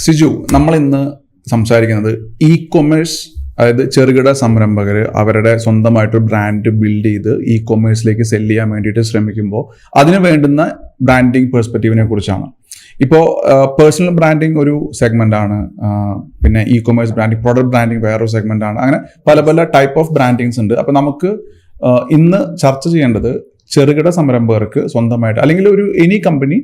സിജു നമ്മൾ ഇന്ന് സംസാരിക്കുന്നത് ഇ കൊമേഴ്സ് അതായത് ചെറുകിട സംരംഭകർ അവരുടെ സ്വന്തമായിട്ടൊരു ബ്രാൻഡ് ബിൽഡ് ചെയ്ത് ഇ കൊമേഴ്സിലേക്ക് സെൽ ചെയ്യാൻ വേണ്ടിയിട്ട് ശ്രമിക്കുമ്പോൾ അതിന് വേണ്ടുന്ന ബ്രാൻഡിങ് പെർസ്പെക്റ്റീവിനെ കുറിച്ചാണ്. ഇപ്പോൾ പേഴ്സണൽ ബ്രാൻഡിങ് ഒരു സെഗ്മെന്റ് ആണ് പിന്നെ e commerce branding product branding വേറൊരു സെഗ്മെന്റ് ആണ്. അങ്ങനെ പല പല ടൈപ്പ് ഓഫ് ബ്രാൻഡിങ്സ് ഉണ്ട്. അപ്പോൾ നമുക്ക് ഇന്ന് ചർച്ച ചെയ്യേണ്ടത് ചെറുകിട സംരംഭകർക്ക് സ്വന്തമായിട്ട് അല്ലെങ്കിൽ ഒരു any company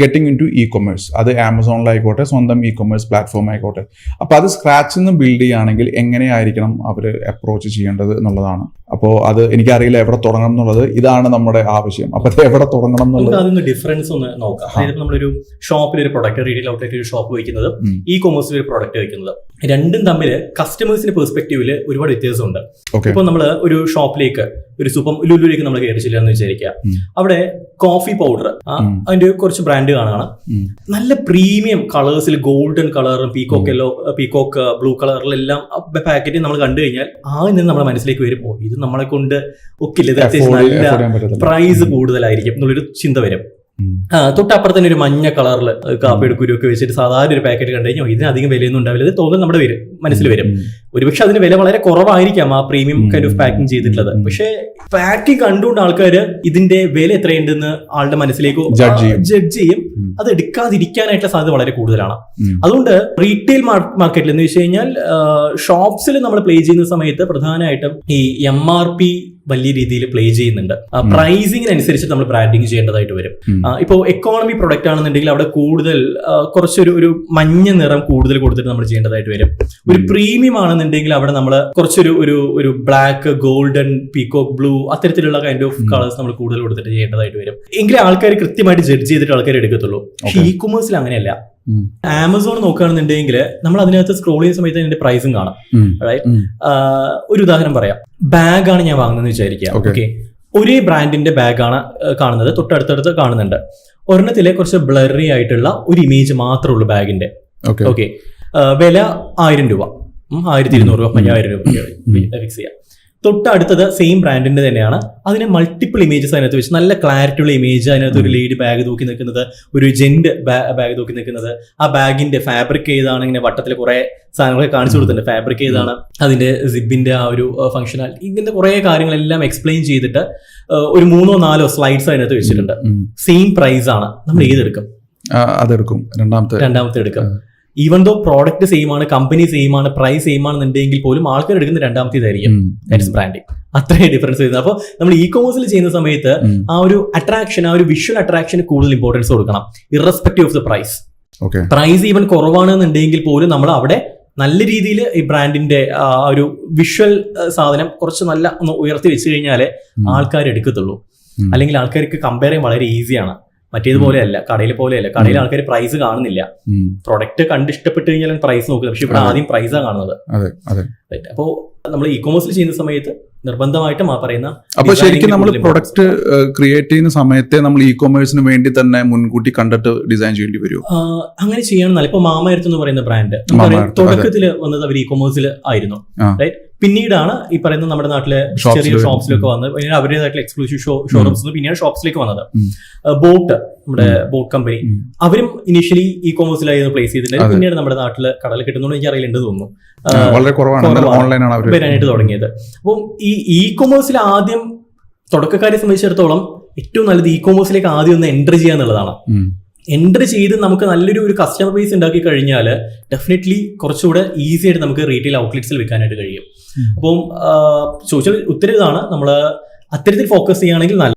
getting into e commerce അത് ആമസോണിലായിക്കോട്ടെ സ്വന്തം ഇ കൊമേഴ്സ് പ്ലാറ്റ്ഫോം ആയിക്കോട്ടെ. അപ്പോൾ അത് സ്ക്രാച്ചിൽ നിന്ന് ബിൽഡ് ചെയ്യുകയാണെങ്കിൽ എങ്ങനെയായിരിക്കണം അവർ അപ്രോച്ച് ചെയ്യേണ്ടത് എന്നുള്ളതാണ്. അപ്പോൾ അത് എനിക്കറിയില്ല എവിടെ തുടങ്ങണം എന്നുള്ളത്. ഇതാണ് നമ്മുടെ ആവശ്യം. അപ്പോൾ അത് എവിടെ തുടങ്ങണം എന്നുള്ളത്. അതിന് ഡിഫറൻസ് ഒന്ന് നോക്കാം. അതായത് നമ്മളൊരു ഷോപ്പിൽ ഒരു പ്രൊഡക്റ്റ് റീറ്റെയിൽ ഔട്ട്ലെറ്റ് ഒരു ഷോപ്പ് വയ്ക്കുന്നത്. ഇ കൊമേഴ്സിൽ ഒരു പ്രൊഡക്റ്റ് വയ്ക്കുന്നത്. രണ്ടും തമ്മിൽ കസ്റ്റമേഴ്സിന്റെ പെർസ്പെക്റ്റീവിൽ ഒരുപാട് വ്യത്യാസമുണ്ട്. ഇപ്പൊ നമ്മൾ ഒരു ഷോപ്പിലേക്ക് ഒരു സൂപ്പർ ലുലുലേക്ക് നമ്മൾ കയറിച്ചില്ല എന്ന് വിചാരിക്കുക. അവിടെ കോഫി പൗഡർ. അതിന്റെ കുറച്ച് ബ്രാൻഡ് കാണാണ്. നല്ല പ്രീമിയം കളേഴ്സിൽ ഗോൾഡൻ കളറും പീകോക്ക് യെല്ലോ പീകോക്ക് ബ്ലൂ കളറിലെല്ലാം പാക്കറ്റ് നമ്മൾ കണ്ടു കഴിഞ്ഞാൽ ആ നിന്ന് നമ്മുടെ മനസ്സിലേക്ക് വരും. ഇത് നമ്മളെ കൊണ്ട് ഒക്കില്ല. ഇത് അത്യാവശ്യം നല്ല. പ്രൈസ് കൂടുതലായിരിക്കും എന്നുള്ളൊരു ചിന്ത വരും. തൊട്ടപ്പുറത്ത് തന്നെ ഒരു മഞ്ഞ കളറിൽ കാപ്പിയുടെ കുരുവൊക്കെ വെച്ചിട്ട് സാധാരണ ഒരു പാക്കറ്റ് കണ്ടു കഴിഞ്ഞാൽ ഇതിനധികം വിലയൊന്നും ഉണ്ടാവില്ല. ഇത് തോന്നുന്നു നമ്മുടെ വരും മനസ്സിൽ വരും. ഒരുപക്ഷെ അതിന് വില വളരെ കുറവായിരിക്കാം ആ പ്രീമിയം കൈൻഡ് ഓഫ് പാക്കിംഗ് ചെയ്തിട്ടുള്ളത്. പക്ഷേ പാക്കിംഗ് കണ്ടുകൊണ്ട് ആൾക്കാർ ഇതിന്റെ വില എത്രയുണ്ടെന്ന് ആളുടെ മനസ്സിലേക്ക് ജഡ്ജ് ചെയ്യും. അത് എടുക്കാതിരിക്കാനായിട്ടുള്ള സാധ്യത വളരെ കൂടുതലാണ്. അതുകൊണ്ട് റീറ്റെയിൽ മാർക്കറ്റിൽ എന്ന് വെച്ച് കഴിഞ്ഞാൽ ഷോപ്സിൽ നമ്മൾ പ്ലേ ചെയ്യുന്ന സമയത്ത് പ്രധാനമായിട്ടും ഈ എം ആർ പി വലിയ രീതിയിൽ പ്ലേ ചെയ്യുന്നുണ്ട്. പ്രൈസിങ്ങിനനുസരിച്ച് നമ്മൾ ബ്രാൻഡിങ് ചെയ്യേണ്ടതായിട്ട് വരും. ഇപ്പോൾ എക്കോണമി പ്രൊഡക്റ്റ് ആണെന്നുണ്ടെങ്കിൽ അവിടെ കൂടുതൽ കുറച്ചൊരു ഒരു മഞ്ഞ നിറം കൂടുതൽ കൊടുത്തിട്ട് നമ്മൾ ചെയ്യേണ്ടതായിട്ട് വരും. ഒരു പ്രീമിയം ആണെന്നുണ്ടെങ്കിൽ അവിടെ നമ്മൾ കുറച്ചൊരു ഒരു ഒരു ബ്ലാക്ക് ഗോൾഡൻ പീകോക്ക് ബ്ലൂ അത്തരത്തിലുള്ള കൈൻഡ് ഓഫ് കളേഴ്സ് നമ്മൾ കൂടുതൽ കൊടുത്തിട്ട് ചെയ്യേണ്ടതായിട്ട് വരും. എങ്കിലേ ആൾക്കാർ കൃത്യമായിട്ട് ജഡ്ജ് ചെയ്തിട്ട് ആൾക്കാർ എടുക്കത്തുള്ളൂ. ഈ. ഇ കൊമേഴ്സിൽ അങ്ങനെയല്ല. ആമസോൺ നോക്കുകയാണെന്നുണ്ടെങ്കിൽ നമ്മൾ അതിനകത്ത് സ്ക്രോൾ ചെയ്യുന്ന സമയത്ത് അതിന്റെ പ്രൈസും കാണാം. ഒരു ഉദാഹരണം പറയാം. ബാഗാണ് ഞാൻ വാങ്ങുന്നത് വിചാരിക്കുക. ഓക്കെ ഒരേ ബ്രാൻഡിന്റെ ബാഗാണ് കാണുന്നത്. തൊട്ടടുത്തടുത്ത് കാണുന്നുണ്ട്. ഒരെണ്ണത്തിലെ കുറച്ച് ബ്ലറി ആയിട്ടുള്ള ഒരു ഇമേജ് മാത്രമേ ഉള്ളൂ ബാഗിന്റെ ഓക്കെ വില ആയിരം രൂപ. ആയിരത്തി ഇരുന്നൂറ് രൂപ അയ്യായിരം രൂപ. ഫിക്സ് ചെയ്യാം. തൊട്ടടുത്തത് സെയിം ബ്രാൻഡിന്റെ തന്നെയാണ്. അതിന് മൾട്ടിപ്പിൾ ഇമേജസ് അതിനകത്ത് വെച്ച് നല്ല ക്ലാരിറ്റി ഉള്ള ഇമേജ് അതിനകത്ത് ഒരു ലേഡി ബാഗ് തൂക്കി നിൽക്കുന്നത് ഒരു ജെന്റ് ബാഗ് തൂക്കി നിൽക്കുന്നത് ആ ബാഗിന്റെ ഫാബ്രിക് ഏതാണ് ഇങ്ങനെ വട്ടത്തിൽ കുറെ സാധനങ്ങളൊക്കെ കാണിച്ചു കൊടുത്തിട്ടുണ്ട്. ഫാബ്രിക് ഏതാണ് അതിന്റെ സിബിന്റെ ആ ഒരു ഫംഗ്ഷനാലിറ്റി ഇങ്ങനത്തെ കുറെ കാര്യങ്ങളെല്ലാം എക്സ്പ്ലെയിൻ ചെയ്തിട്ട് ഒരു മൂന്നോ നാലോ സ്ലൈഡ്സ് അതിനകത്ത് വെച്ചിട്ടുണ്ട്. സെയിം പ്രൈസ് ആണ്. നമ്മൾ ഏതെടുക്കും? അതെടുക്കും. രണ്ടാമത്തെ. രണ്ടാമത്തെ എടുക്കും. ഈവൻ ദോ പ്രോഡക്റ്റ് സെയിം ആണ് കമ്പനി സെയിം ആണ് പ്രൈസ് സെയിം ആണെന്നുണ്ടെങ്കിൽ പോലും ആൾക്കാർ എടുക്കുന്ന രണ്ടാമത്തേതായിരിക്കും. ഇതായിരിക്കും ദാറ്റ്സ് ബ്രാൻഡിങ് അത്രയും ഡിഫറൻസ് വരുന്നത്. അപ്പോൾ നമ്മൾ ഇ കോമേഴ്സിൽ ചെയ്യുന്ന സമയത്ത് ആ ഒരു അട്രാക്ഷൻ ആ ഒരു വിഷ്വൽ അട്രാക്ഷന് കൂടുതൽ ഇമ്പോർട്ടൻസ് കൊടുക്കണം. Irrespective of the price price even കുറവാണെന്നുണ്ടെങ്കിൽ പോലും നമ്മൾ അവിടെ നല്ല രീതിയിൽ ഈ ബ്രാൻഡിന്റെ ആ ഒരു വിഷ്വൽ സാധനം കുറച്ച് നല്ല ഒന്ന് ഉയർത്തി വെച്ച് കഴിഞ്ഞാലേ ആൾക്കാർ എടുക്കത്തുള്ളൂ. അല്ലെങ്കിൽ ആൾക്കാർക്ക് കമ്പയർ ചെയ്യാൻ വളരെ ഈസിയാണ് മറ്റേതുപോലെയല്ല കടയിൽ പോലെയല്ല. കടയിൽ. ആൾക്കാർ പ്രൈസ് കാണുന്നില്ല. പ്രൊഡക്റ്റ് കണ്ട് ഇഷ്ടപ്പെട്ട് കഴിഞ്ഞാൽ പ്രൈസ് നോക്കുന്നത് പക്ഷെ ഇവിടെ. ആദ്യം പ്രൈസാണ് കാണുന്നത്. അപ്പോൾ നമ്മൾ ഇ കൊമേഴ്സിൽ ചെയ്യുന്ന സമയത്ത് നിർബന്ധമായിട്ടും ആ പറയുന്ന അപ്പൊ ശരിക്കും നമ്മൾ പ്രൊഡക്റ്റ് ക്രിയേറ്റ് ചെയ്യുന്ന സമയത്തെ നമ്മൾ ഇ കോമേഴ്സിന് വേണ്ടി തന്നെ മുൻകൂട്ടി കണ്ടിട്ട് ഡിസൈൻ ചെയ്യേണ്ടി വരും അങ്ങനെ ചെയ്യണമെന്നല്ല ഇപ്പൊ മാമയർത്ത് എന്ന് പറയുന്ന ബ്രാൻഡ് തുടക്കത്തിൽ വന്നത് അവർ ഇ കോമേഴ്സിൽ ആയിരുന്നു. റൈറ്റ് പിന്നീടാണ് ഈ പറയുന്ന നമ്മുടെ നാട്ടിലെ ചെറിയ ഷോപ്സിലൊക്കെ വന്നത്. പിന്നീട് അവരുടേതായിട്ടുള്ള എക്സ്ക്ലൂസീവ് ഷോ ഷോറൂംസ് പിന്നീട് ഷോപ്സിലേക്ക് വന്നത്. ബോട്ട് നമ്മുടെ ബോട്ട് കമ്പനി അവരും ഇനിഷ്യലി ഇ കോമേഴ്സിലായിരുന്നു പ്ലേസ് ചെയ്തിട്ടുണ്ട് പിന്നീട് നമ്മുടെ നാട്ടിൽ കടൽ കിട്ടുന്നുണ്ട് എനിക്ക് അറിയില്ലെന്ന് തോന്നുന്നു. വളരെ കുറവാണ്. ഓൺലൈനാണ് വരാനായിട്ട് തുടങ്ങിയത്. അപ്പം ഈ ഇ കോമേഴ്സിൽ ആദ്യം തുടക്കക്കാരെ സംബന്ധിച്ചിടത്തോളം ഏറ്റവും നല്ലത് ഇ കോമേഴ്സിലേക്ക് ആദ്യം ഒന്ന് എൻട്രി ചെയ്യുക എന്നുള്ളതാണ്. എന്റർ ചെയ്ത് നമുക്ക് നല്ലൊരു ഒരു കസ്റ്റമർ ബേസ് ഉണ്ടാക്കി കഴിഞ്ഞാൽ ഡെഫിനറ്റ്ലി കുറച്ചുകൂടെ ഈസി ആയിട്ട് നമുക്ക് റീറ്റെയിൽ ഔട്ട്ലെറ്റ്സിൽ വിൽക്കാനായിട്ട് കഴിയും. അപ്പം ചോദിച്ചാൽ ഉത്തരവാണ് നമ്മൾ അത്തരത്തിൽ ഫോക്കസ് ചെയ്യുകയാണെങ്കിൽ നല്ലത്